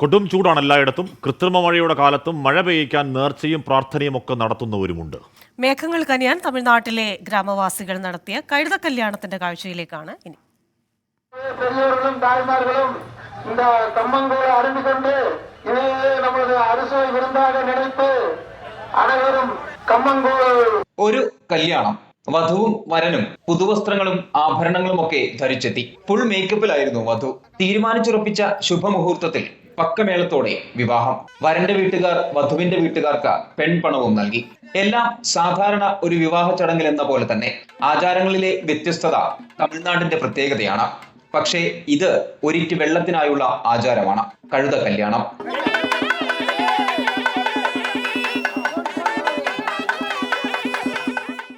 കൊടും ചൂടാണ് എല്ലായിടത്തും കൃത്രിമ മഴയുടെ കാലത്തും മഴ പെയ്യിക്കാൻ നേർച്ചയും പ്രാർത്ഥനയും ഒക്കെ നടത്തുന്നവരുമുണ്ട് മേഘങ്ങൾ കനിയാൻ തമിഴ്നാട്ടിലെ ഗ്രാമവാസികൾ നടത്തിയ കഴുത കല്യാണത്തിന്റെ കാഴ്ചയിലേക്കാണ് ഇനി பெரியவர்களும் தாய்மார்களும் இந்த கம்மங்கூழ அறிந்து கொண்டு இதையே நமது அறுசுவை விருந்தாக நினைத்து அனைவரும் கம்மங்கூழ் ഒരു കല്യാണം വധുവും വരനും പുതുവസ്ത്രങ്ങളും ആഭരണങ്ങളും ഒക്കെ ധരിച്ചെത്തി ഫുൾ മേക്കപ്പിലായിരുന്നു വധു തീരുമാനിച്ചുറപ്പിച്ച ശുഭമുഹൂർത്തത്തിൽ പക്കമേളത്തോടെ വിവാഹം. വരന്റെ വീട്ടുകാർ വധുവിന്റെ വീട്ടുകാർക്ക് പെൺപണവും നൽകി. എല്ലാം സാധാരണ ഒരു വിവാഹ ചടങ്ങിൽ എന്ന പോലെ തന്നെ ആചാരങ്ങളിലെ വ്യത്യസ്തത തമിഴ്നാടിന്റെ പ്രത്യേകതയാണ്. പക്ഷേ ഇത് ഒരിറ്റ് വെള്ളത്തിനായുള്ള ആചാരമാണ്. കഴുത കല്യാണം.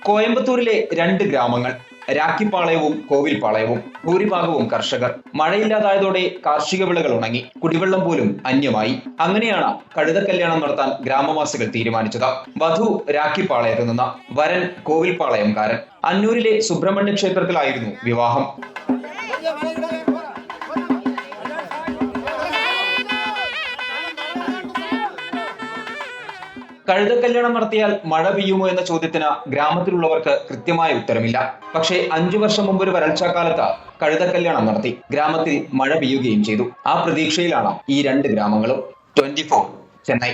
കോയമ്പത്തൂരിലെ രണ്ട് ഗ്രാമങ്ങൾ. രാക്കിപ്പാളയവും കോവിൽപ്പാളയവും ഭൂരിഭാഗവും കർഷകർ. മഴയില്ലാതായതോടെ കാർഷിക വിളകൾ ഉണങ്ങി. കുടിവെള്ളം പോലും അന്യമായി. അങ്ങനെയാണ് കഴുത കല്യാണം നടത്താൻ ഗ്രാമവാസികൾ തീരുമാനിച്ചത്. വധു രാക്കിപ്പാളയത്ത് നിന്ന് വരൻ കോവിൽപ്പാളയംകാരൻ. അന്നൂരിലെ സുബ്രഹ്മണ്യ ക്ഷേത്രത്തിലായിരുന്നു വിവാഹം. കഴുത കല്യാണം നടത്തിയാൽ മഴ പെയ്യുമോ എന്ന ചോദ്യത്തിന് ഗ്രാമത്തിലുള്ളവർക്ക് കൃത്യമായ ഉത്തരമില്ല. പക്ഷേ അഞ്ചു വർഷം മുമ്പ് ഒരു വരൾച്ചാക്കാലത്ത് കഴുത കല്യാണം നടത്തി. ഗ്രാമത്തിൽ മഴ പെയ്യുകയും ചെയ്തു. ആ പ്രതീക്ഷയിലാണ് ഈ രണ്ട് ഗ്രാമങ്ങളും. ട്വന്റി ചെന്നൈ.